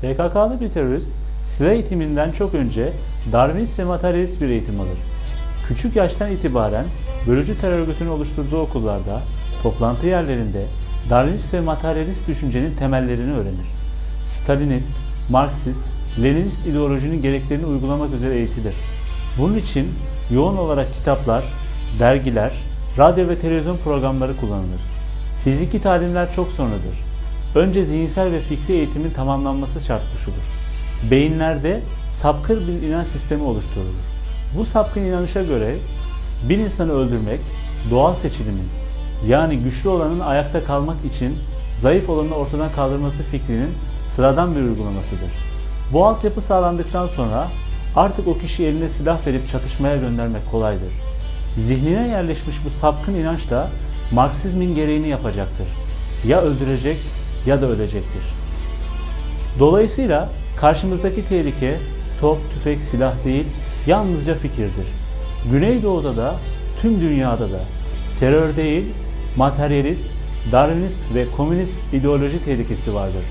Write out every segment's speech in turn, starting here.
PKK'lı bir terörist silah eğitiminden çok önce Darwinist ve materyalist bir eğitim alır. Küçük yaştan itibaren bölücü terör örgütünü oluşturduğu okullarda, toplantı yerlerinde Darwinist ve materyalist düşüncenin temellerini öğrenir. Stalinist, Marksist, Leninist ideolojinin gereklerini uygulamak üzere eğitilir. Bunun için yoğun olarak kitaplar, dergiler, radyo ve televizyon programları kullanılır. Fiziki talimler çok sonradır. Önce zihinsel ve fikri eğitimin tamamlanması şart koşulur. Beyinlerde sapkın bir inanç sistemi oluşturulur. Bu sapkın inanışa göre bir insanı öldürmek doğal seçilimin yani güçlü olanın ayakta kalmak için zayıf olanı ortadan kaldırması fikrinin sıradan bir uygulamasıdır. Bu altyapı sağlandıktan sonra artık o kişi eline silah verip çatışmaya göndermek kolaydır. Zihnine yerleşmiş bu sapkın inançla Marksizmin gereğini yapacaktır. Ya öldürecek ya da ölecektir. Dolayısıyla karşımızdaki tehlike top, tüfek, silah değil, yalnızca fikirdir. Güneydoğu'da da, tüm dünyada da terör değil, materyalist, Darwinist ve komünist ideoloji tehlikesi vardır.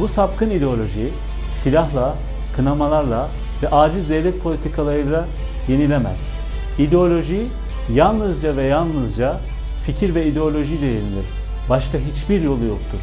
Bu sapkın ideoloji silahla, kınamalarla ve aciz devlet politikalarıyla yenilemez. İdeoloji yalnızca ve yalnızca fikir ve ideolojiyle yenilir. Başka hiçbir yolu yoktur.